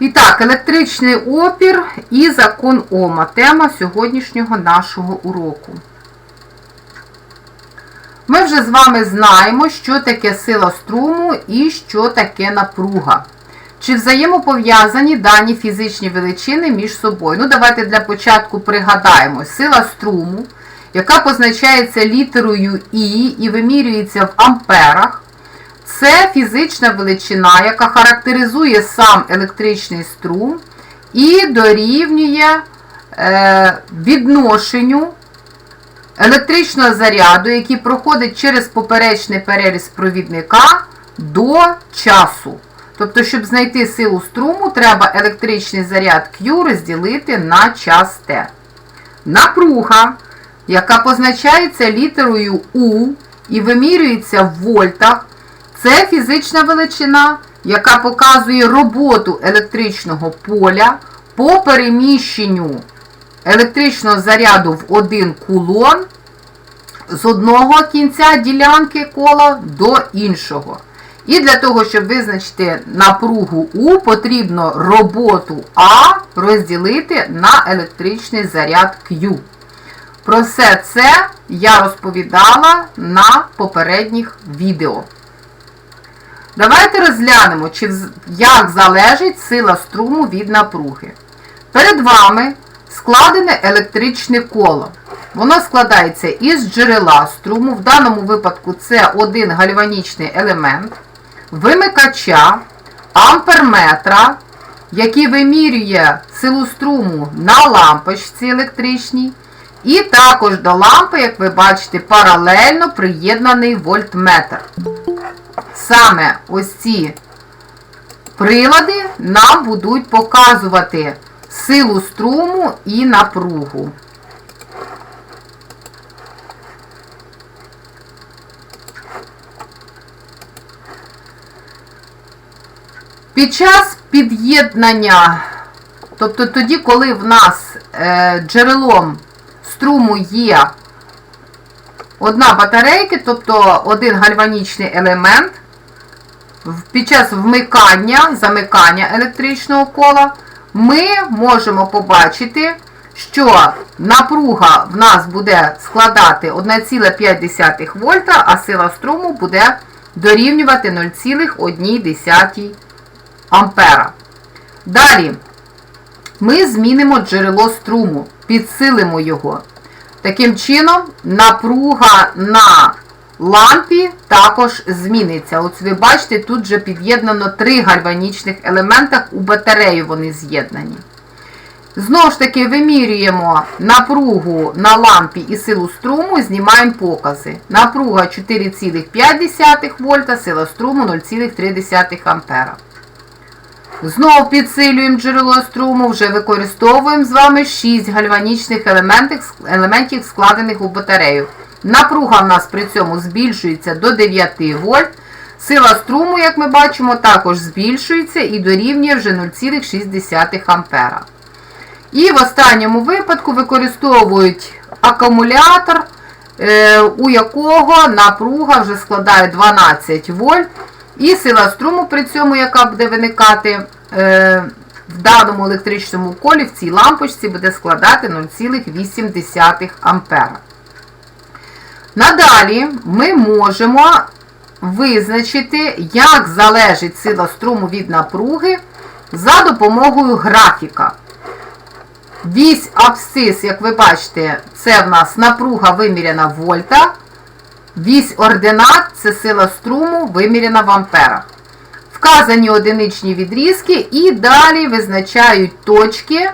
І так, електричний опір і закон Ома. Тема сьогоднішнього нашого уроку. Ми вже з вами знаємо, що таке сила струму і що таке напруга. Чи взаємопов'язані дані фізичні величини між собою? Ну, давайте для початку пригадаємо. Сила струму, яка позначається літерою І і вимірюється в амперах. Це фізична величина, яка характеризує сам електричний струм і дорівнює е, відношенню електричного заряду, який проходить через поперечний переріз провідника до часу. Тобто, щоб знайти силу струму, треба електричний заряд Q розділити на час T. Напруга, яка позначається літерою У і вимірюється в вольтах, це фізична величина, яка показує роботу електричного поля по переміщенню електричного заряду в один кулон з одного кінця ділянки кола до іншого. І для того, щоб визначити напругу У, потрібно роботу А розділити на електричний заряд Q. Про все це я розповідала на попередніх відео. Давайте розглянемо, чи, як залежить сила струму від напруги. Перед вами складене електричне коло. Воно складається із джерела струму, в даному випадку це один гальванічний елемент, вимикача, амперметра, який вимірює силу струму на лампочці електричній. І також до лампи, як ви бачите, паралельно приєднаний вольтметр. Саме ось ці прилади нам будуть показувати силу струму і напругу. Під час під'єднання, тобто тоді, коли в нас е, джерелом струму є одна батарейка, тобто один гальванічний елемент, під час вмикання, замикання електричного кола, ми можемо побачити, що напруга в нас буде складати 1,5 вольта, а сила струму буде дорівнювати 0,1 ампера. Далі ми змінимо джерело струму, підсилимо його. Таким чином, напруга на лампі також зміниться. От ви бачите, тут вже під'єднано три гальванічних елементах, у батарею вони з'єднані. Знову ж таки, вимірюємо напругу на лампі і силу струму, знімаємо покази. Напруга 4,5 вольта, сила струму 0,3 ампера. Знову підсилюємо джерело струму, вже використовуємо з вами 6 гальванічних елементів, складених у батарею. Напруга в нас при цьому збільшується до 9 вольт. Сила струму, як ми бачимо, також збільшується і дорівнює вже 0,6 ампера. І в останньому випадку використовують акумулятор, е, у якого напруга вже складає 12 вольт. І сила струму при цьому, яка буде виникати е, в даному електричному колі, в цій лампочці, буде складати 0,8 ампера. Надалі ми можемо визначити, як залежить сила струму від напруги за допомогою графіка. Вісь абсцис, як ви бачите, це в нас напруга виміряна в вольтах. Вісь ординат це сила струму, виміряна в амперах. Вказані одиничні відрізки і далі визначають точки,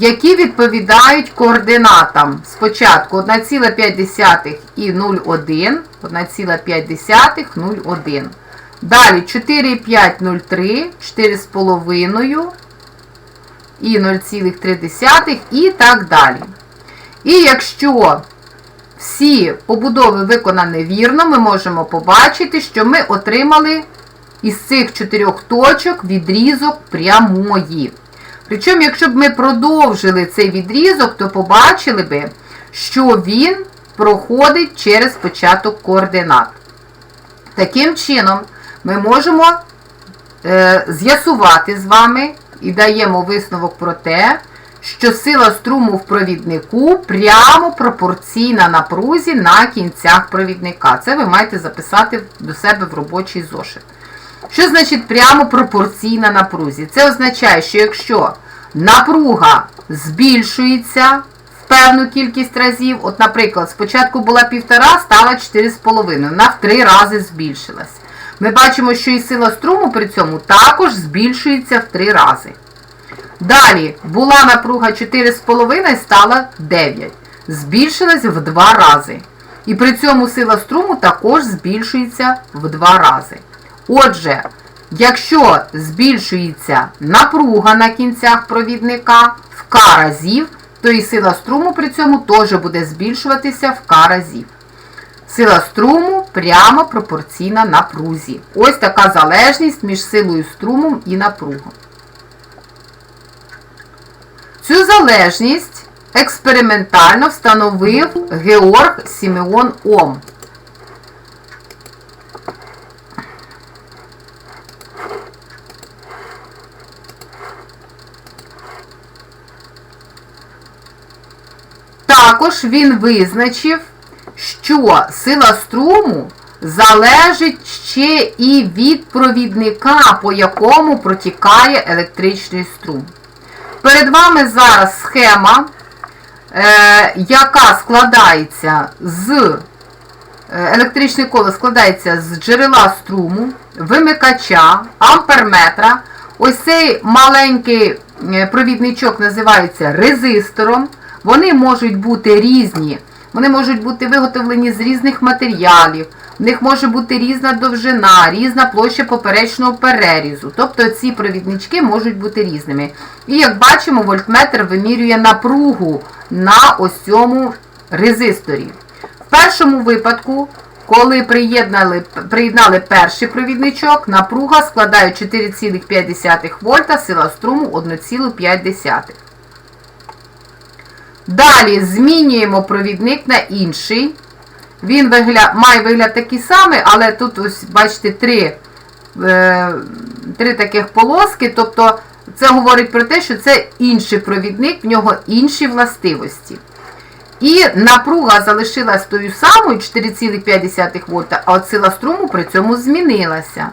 які відповідають координатам. Спочатку 1,5 і 0,1, 1,5, 0,1. Далі 4,503, 4,5 і 0,3 і так далі. І якщо всі побудови виконані вірно, ми можемо побачити, що ми отримали із цих чотирьох точок відрізок прямої. Причому, якщо б ми продовжили цей відрізок, то побачили би, що він проходить через початок координат. Таким чином, ми можемо е, з'ясувати з вами, і даємо висновок про те, що сила струму в провіднику прямо пропорційна напрузі на кінцях провідника. Це ви маєте записати до себе в робочий зошит. Що значить прямо пропорційна напрузі? Це означає, що якщо напруга збільшується в певну кількість разів, от, наприклад, спочатку була 1,5, стала 4,5, вона в 3 рази збільшилась. Ми бачимо, що і сила струму при цьому також збільшується в 3 рази. Далі була напруга 4,5 стала 9. Збільшилась в 2 рази. І при цьому сила струму також збільшується в 2 рази. Отже, якщо збільшується напруга на кінцях провідника в К разів, то і сила струму при цьому теж буде збільшуватися в К разів. Сила струму прямо пропорційна напрузі. Ось така залежність між силою струму і напругом. Цю залежність експериментально встановив Георг Сімеон Ом. Також він визначив, що сила струму залежить ще і від провідника, по якому протікає електричний струм. Перед вами зараз схема, е, яка складається з е, електричне коло складається з джерела струму, вимикача, амперметра. Ось цей маленький е, провідничок називається резистором. Вони можуть бути різні, вони можуть бути виготовлені з різних матеріалів, в них може бути різна довжина, різна площа поперечного перерізу. Тобто ці провіднички можуть бути різними. І як бачимо, вольтметр вимірює напругу на ось цьому резисторі. В першому випадку, коли приєднали, приєднали перший провідничок, напруга складає 4,5 вольта, сила струму 1,5. Далі змінюємо провідник на інший. Він вигляд, має вигляд такий самий, але тут, ось, бачите, три, е, три таких полоски. Тобто це говорить про те, що це інший провідник, в нього інші властивості. І напруга залишилась тою самою 4,5 вольта, а от сила струму при цьому змінилася.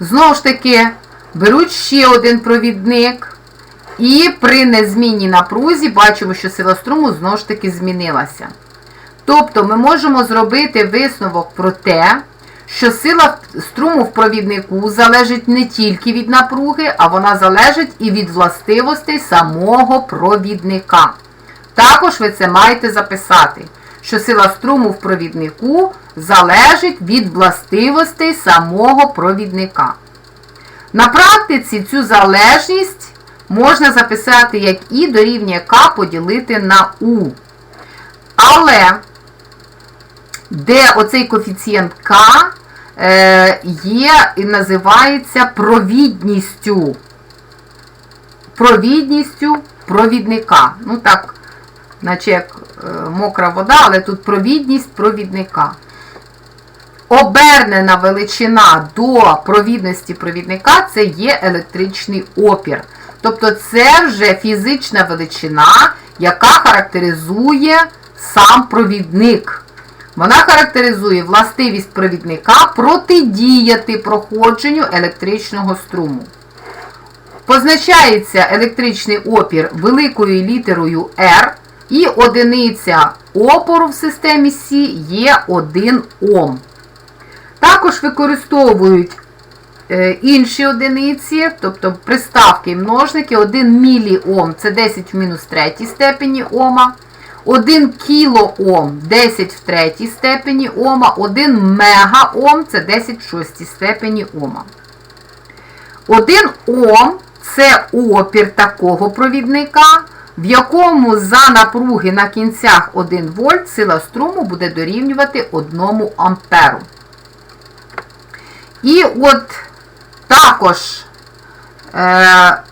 Знову ж таки, беруть ще один провідник. І при незмінній напрузі бачимо, що сила струму знову ж таки змінилася. Тобто ми можемо зробити висновок про те, що сила струму в провіднику залежить не тільки від напруги, а вона залежить і від властивостей самого провідника. Також ви це маєте записати, що сила струму в провіднику залежить від властивостей самого провідника. На практиці цю залежність можна записати як І дорівнює К поділити на У. Але де оцей коефіцієнт К е, є і називається провідністю. Провідністю провідника. Ну так, наче як е, мокра вода, але тут провідність провідника. Обернена величина до провідності провідника це є електричний опір. Тобто це вже фізична величина, яка характеризує сам провідник. Вона характеризує властивість провідника протидіяти проходженню електричного струму. Позначається електричний опір великою літерою R, і одиниця опору в системі С є 1 Ом. Також використовують інші одиниці, тобто приставки і множники, 1 міліом це 10 в мінус 3 степені Ома. 1 кілоом 10 в третій степені Ома, 1 мегаом це 10 в шостій степені Ома. 1 Ом це опір такого провідника, в якому за напруги на кінцях 1 вольт сила струму буде дорівнювати 1 амперу. І от також е,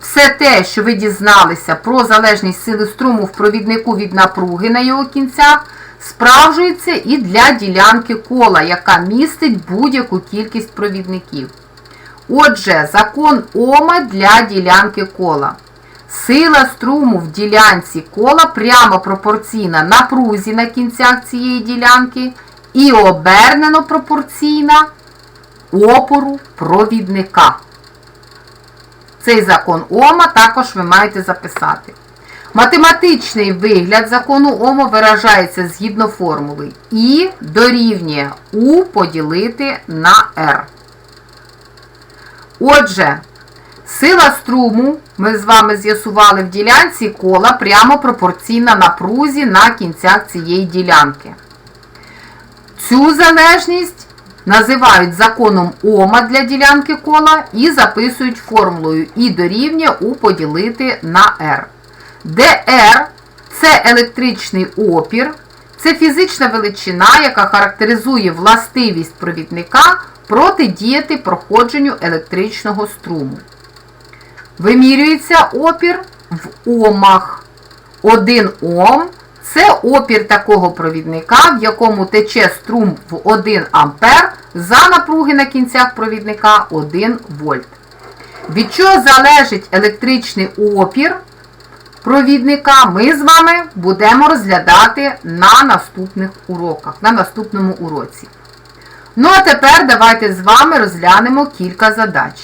все те, що ви дізналися про залежність сили струму в провіднику від напруги на його кінцях, справжується і для ділянки кола, яка містить будь-яку кількість провідників. Отже, закон Ома для ділянки кола. Сила струму в ділянці кола прямо пропорційна напрузі на кінцях цієї ділянки і обернено пропорційна опору провідника. Цей закон Ома також ви маєте записати. Математичний вигляд закону Ома виражається згідно формули І дорівнює У поділити на R. Отже, сила струму ми з вами з'ясували в ділянці кола прямо пропорційна напрузі на кінцях цієї ділянки. Цю залежність називають законом Ома для ділянки кола і записують формулою І дорівнює У поділити на R. R – це електричний опір, це фізична величина, яка характеризує властивість провідника протидіяти проходженню електричного струму. Вимірюється опір в омах. 1 Ом це опір такого провідника, в якому тече струм в 1 ампер за напруги на кінцях провідника 1 вольт. Від чого залежить електричний опір провідника, ми з вами будемо розглядати на наступних уроках, на наступному уроці. Ну, а тепер давайте з вами розглянемо кілька задач.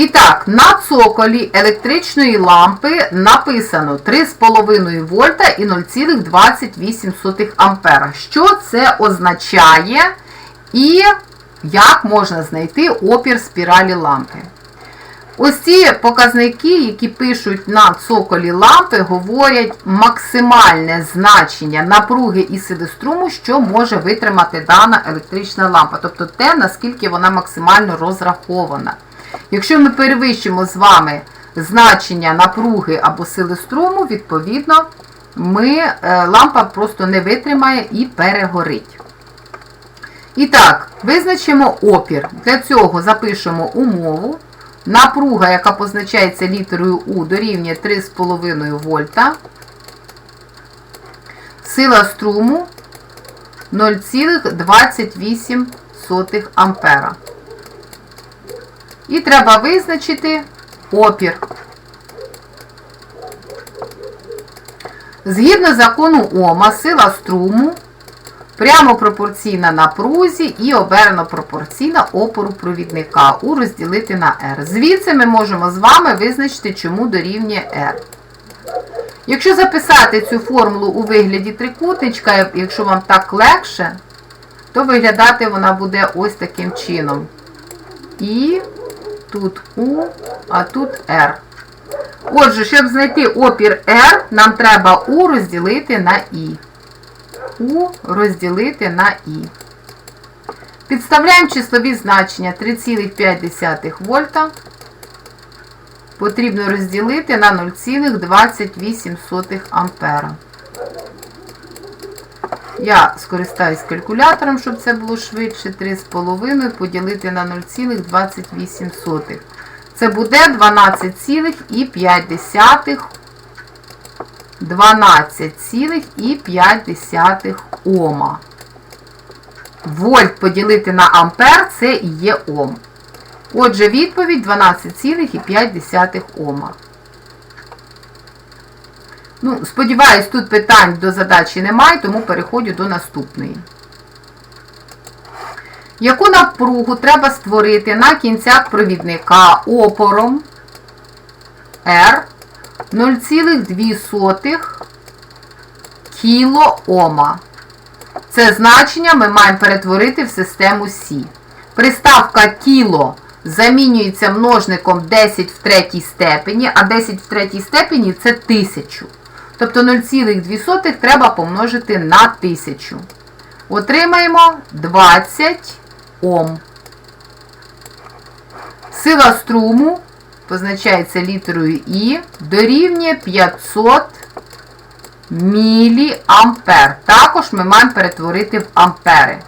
І так, на цоколі електричної лампи написано 3,5 вольта і 0,28 ампера. Що це означає і як можна знайти опір спіралі лампи? Ось ці показники, які пишуть на цоколі лампи, говорять максимальне значення напруги і сили струму, що може витримати дана електрична лампа. Тобто те, наскільки вона максимально розрахована. Якщо ми перевищимо з вами значення напруги або сили струму, відповідно, ми, е, лампа просто не витримає і перегорить. І так, визначимо опір. Для цього запишемо умову. Напруга, яка позначається літерою У, дорівнює 3,5 вольта. Сила струму 0,28 ампера. І треба визначити опір. Згідно закону Ома, сила струму прямо пропорційна напрузі і обернено пропорційна опору провідника У розділити на R. Звідси ми можемо з вами визначити, чому дорівнює R. Якщо записати цю формулу у вигляді трикутничка, якщо вам так легше, то виглядати вона буде ось таким чином. І тут У, а тут R. Отже, щоб знайти опір R, нам треба У розділити на І. У розділити на І. Підставляємо числові значення 3,5 вольта. Потрібно розділити на 0,28 ампера. Я скористаюсь калькулятором, щоб це було швидше. 3,5 поділити на 0,28. Це буде 12,5 12,5 Ома. Вольт поділити на ампер це є Ом. Отже, відповідь 12,5 Ома. Ну, сподіваюсь, тут питань до задачі немає, тому переходжу до наступної. Яку напругу треба створити на кінцях провідника опором R 0,2 кілоома. Це значення ми маємо перетворити в систему Сі. Приставка кіло замінюється множником 10 в третій степені, а 10 в третій степені це 1000. Тобто 0,2 треба помножити на 1000. Отримаємо 20 Ом. Сила струму позначається літерою І, дорівнює 500 міліампер. Також ми маємо перетворити в ампери.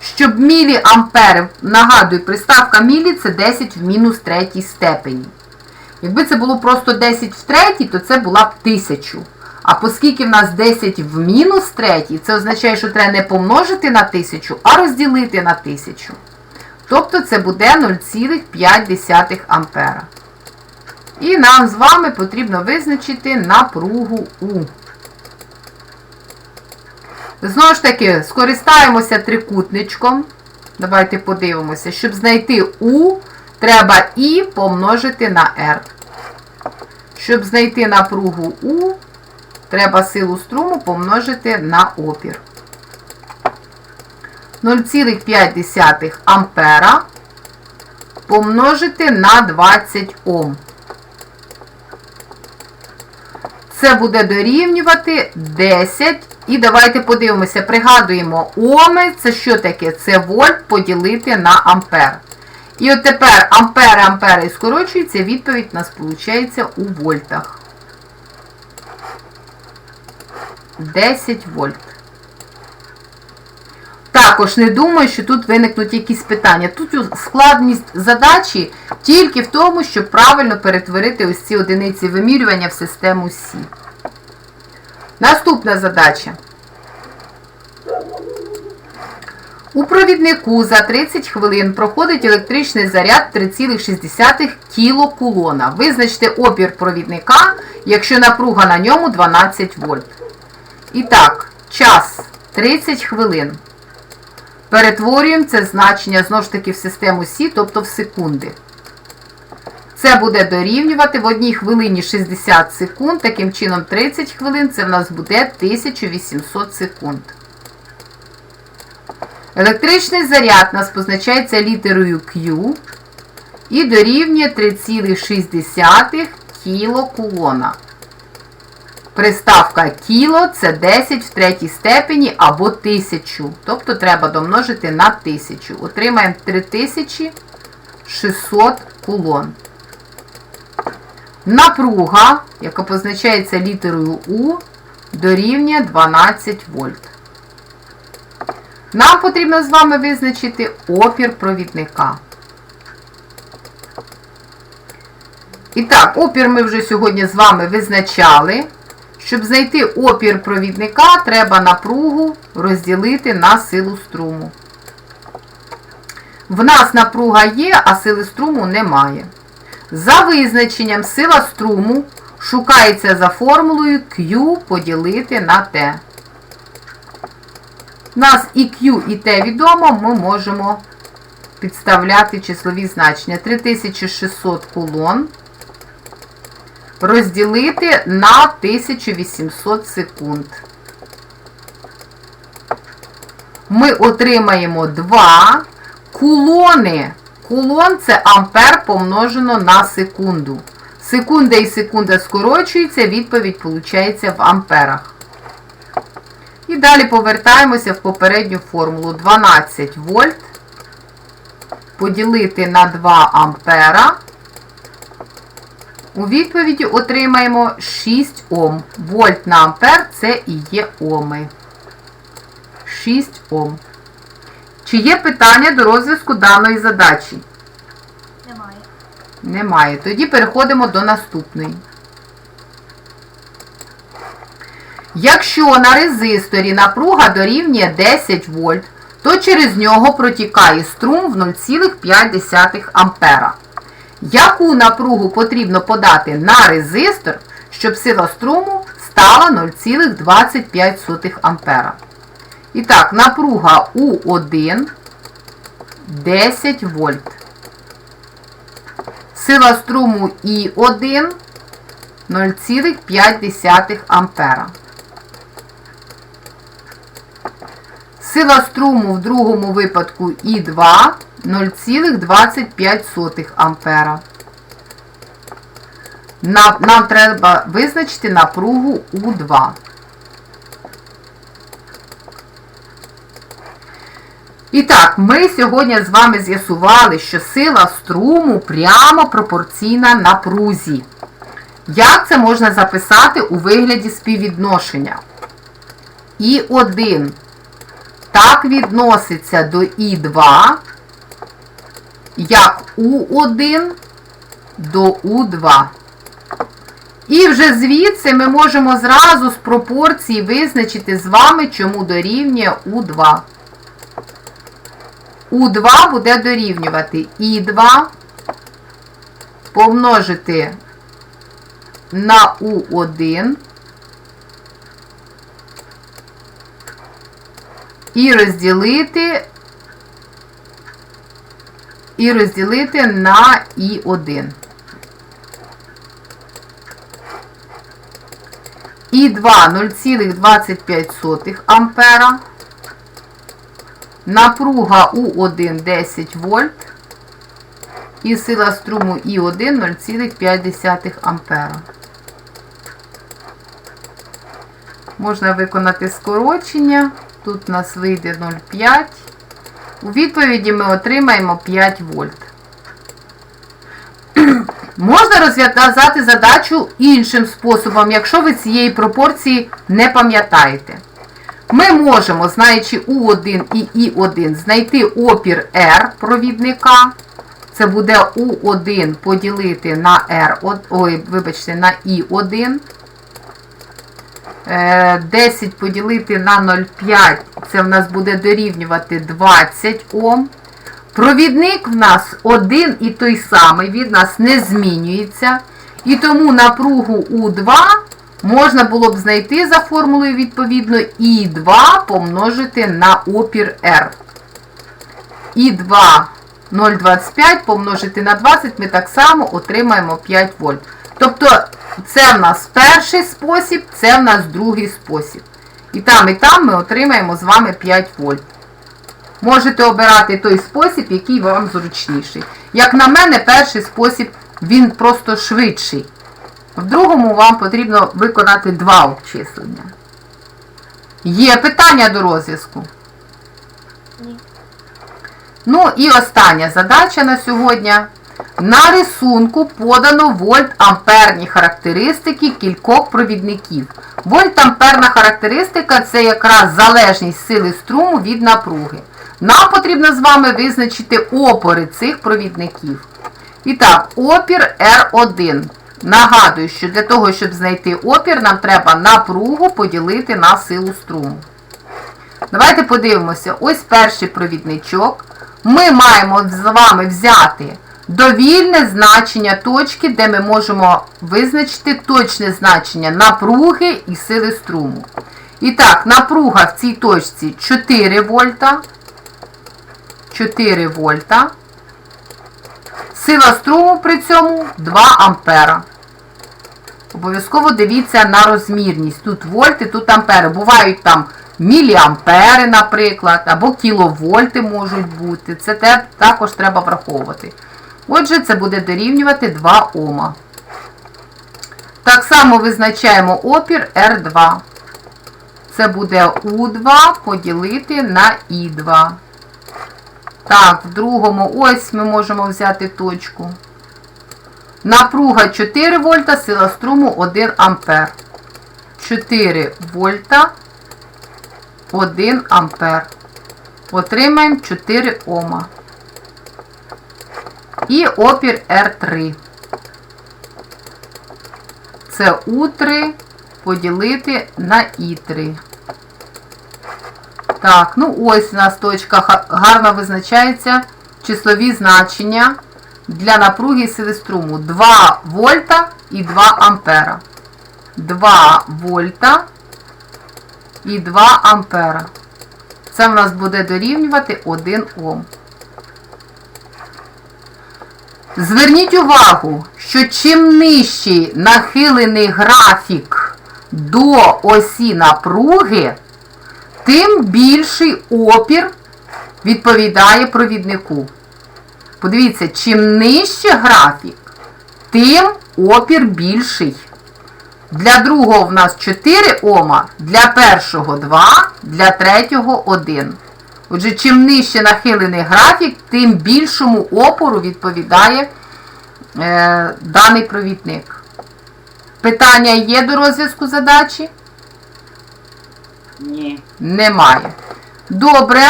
Щоб міліампери, нагадую, приставка мілі це 10 в мінус третій степені. Якби це було просто 10 в третій, то це була б 1000. А оскільки в нас 10 в мінус третій, це означає, що треба не помножити на 1000, а розділити на 1000. Тобто це буде 0,5 ампера. І нам з вами потрібно визначити напругу У. Знову ж таки, скористаємося трикутничком. Давайте подивимося. Щоб знайти У, треба І помножити на R. Щоб знайти напругу У, треба силу струму помножити на опір. 0,5 ампера помножити на 20 Ом. Це буде дорівнювати 10. І давайте подивимося, пригадуємо, Оми це що таке? Це вольт поділити на ампер. І от тепер ампери, ампери скорочуються, відповідь у нас виходить у вольтах. 10 вольт. Також не думаю, що тут виникнуть якісь питання. Тут складність задачі тільки в тому, щоб правильно перетворити ось ці одиниці вимірювання в систему Сі. Наступна задача. У провіднику за 30 хвилин проходить електричний заряд 3,6 кілокулона. Визначте опір провідника, якщо напруга на ньому 12 вольт. І так, час 30 хвилин. Перетворюємо це значення знову ж таки в систему Сі, тобто в секунди. Це буде дорівнювати в одній хвилині 60 секунд, таким чином 30 хвилин це в нас буде 1800 секунд. Електричний заряд у нас позначається літерою Q і дорівнює 3,6 кілокулона. Приставка кіло це 10 в третій степені або 1000. Тобто треба домножити на 1000. Отримаємо 3600 кулон. Напруга, яка позначається літерою У, дорівнює 12 вольт. Нам потрібно з вами визначити опір провідника. І так, опір ми вже сьогодні з вами визначали. Щоб знайти опір провідника, треба напругу розділити на силу струму. В нас напруга є, а сили струму немає. За визначенням сила струму шукається за формулою Q поділити на T. Нас і Q, і T відомо, ми можемо підставляти числові значення. 3600 кулон розділити на 1800 секунд. Ми отримаємо 2 кулони. Кулон це ампер помножено на секунду. Секунда і секунда скорочується, відповідь виходить в амперах. Далі повертаємося в попередню формулу. 12 вольт поділити на 2 ампера. У відповіді отримаємо 6 Ом. Вольт на ампер це і є Оми. 6 Ом. Чи є питання до розв'язку даної задачі? Немає. Немає. Тоді переходимо до наступної. Якщо на резисторі напруга дорівнює 10 вольт, то через нього протікає струм в 0,5 ампера. Яку напругу потрібно подати на резистор, щоб сила струму стала 0,25 ампера? І так, напруга У1 10 вольт. Сила струму І1 0,5 ампера. Сила струму в другому випадку І2 0,25 ампера. Нам, нам треба визначити напругу У2. І так, ми сьогодні з вами з'ясували, що сила струму прямо пропорційна напрузі. Як це можна записати у вигляді співвідношення? І1 так відноситься до І2, як У1 до У2. І вже звідси ми можемо зразу з пропорції визначити з вами, чому дорівнює У2. У2 буде дорівнювати І2 помножити на У1 і розділити і розділити на І1. І2 0,25 ампера. Напруга У1 10 вольт. І сила струму І1 0,5 ампера. Можна виконати скорочення. Тут у нас вийде 0,5. У відповіді ми отримаємо 5 вольт. Можна розв'язати задачу іншим способом, якщо ви цієї пропорції не пам'ятаєте. Ми можемо, знаючи У1 і І1, знайти опір R провідника. Це буде У1 поділити на R, ой, вибачте, на І1. Е, 10 поділити на 0,5, це в нас буде дорівнювати 20 Ом. Провідник в нас один і той самий, від нас не змінюється. І тому напругу У2 можна було б знайти за формулою відповідно І2 помножити на опір R. І2 0,25 помножити на 20 ми так само отримаємо 5 вольт. Тобто це в нас перший спосіб, це в нас другий спосіб. І там, і там ми отримаємо з вами 5 вольт. Можете обирати той спосіб, який вам зручніший. Як на мене, перший спосіб, він просто швидший. В другому вам потрібно виконати два обчислення. Є питання до розв'язку? Ні. Ну і остання задача на сьогодні. На рисунку подано вольт-амперні характеристики кількох провідників. Вольт-амперна характеристика це якраз залежність сили струму від напруги. Нам потрібно з вами визначити опори цих провідників. І так, опір R1. Нагадую, що для того, щоб знайти опір, нам треба напругу поділити на силу струму. Давайте подивимося, ось перший провідничок. Ми маємо з вами взяти довільне значення точки, де ми можемо визначити точне значення напруги і сили струму. І так, напруга в цій точці 4 вольта. 4 вольта. Сила струму при цьому 2 ампера. Обов'язково дивіться на розмірність. Тут вольти, тут ампери. Бувають там міліампери, наприклад, або кіловольти можуть бути. Це також треба враховувати. Отже, це буде дорівнювати 2 Ома. Так само визначаємо опір R2. Це буде У2 поділити на І2. Так, в другому ось ми можемо взяти точку. Напруга 4 вольта, сила струму 1 ампер. 4 вольта, 1 ампер. Отримаємо 4 Ома. І опір R3. Це У3 поділити на І3. Так, ну ось у нас точка га- гарно визначається числові значення для напруги і сили струму. 2 вольта і 2 ампера. 2 вольта і 2 ампера. Це в нас буде дорівнювати 1 Ом. Зверніть увагу, що чим нижчий нахилений графік до осі напруги, тим більший опір відповідає провіднику. Подивіться, чим нижче графік, тим опір більший. Для другого в нас 4 Ома, для першого 2, для третього 1. Отже, чим нижче нахилений графік, тим більшому опору відповідає е, даний провідник. Питання є до розв'язку задачі? Ні. Немає. Добре.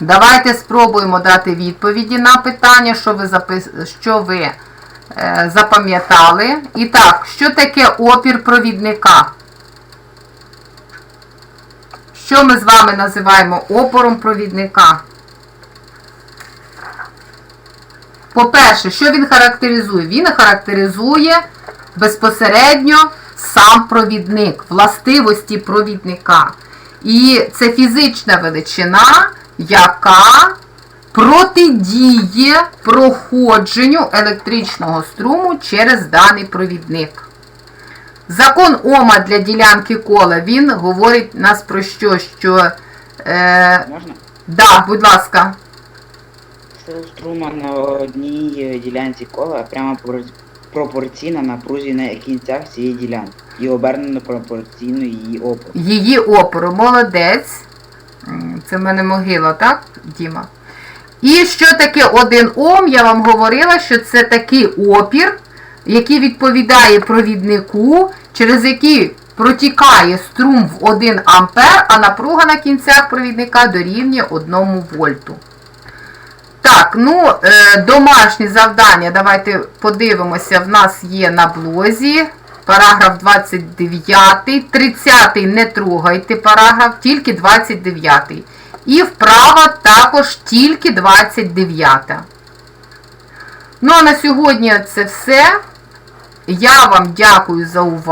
Давайте спробуємо дати відповіді на питання, що ви, запис... що ви е, запам'ятали. І так, що таке опір провідника? Що ми з вами називаємо опором провідника? По-перше, що він характеризує? Він характеризує безпосередньо сам провідник, властивості провідника. І це фізична величина, яка протидіє проходженню електричного струму через даний провідник. Закон Ома для ділянки кола, він говорить нас про що? Що, е, Можна? да, будь ласка. Сила струма на одній ділянці кола прямо пор- пропорційна напрузі на кінцях цієї ділянки і обернено пропорційно її опору. Її опору. Молодець. Це в мене могила, так, Діма? І що таке 1 Ом? Я вам говорила, що це такий опір, який відповідає провіднику, через який протікає струм в 1 ампер, а напруга на кінцях провідника дорівнює 1 вольту. Так, ну, е, домашні завдання, давайте подивимося, в нас є на блозі. Параграф 29, 30 не трогайте параграф, тільки 29. І вправа також тільки 29. Ну а на сьогодні це все. Я вам дякую за увагу.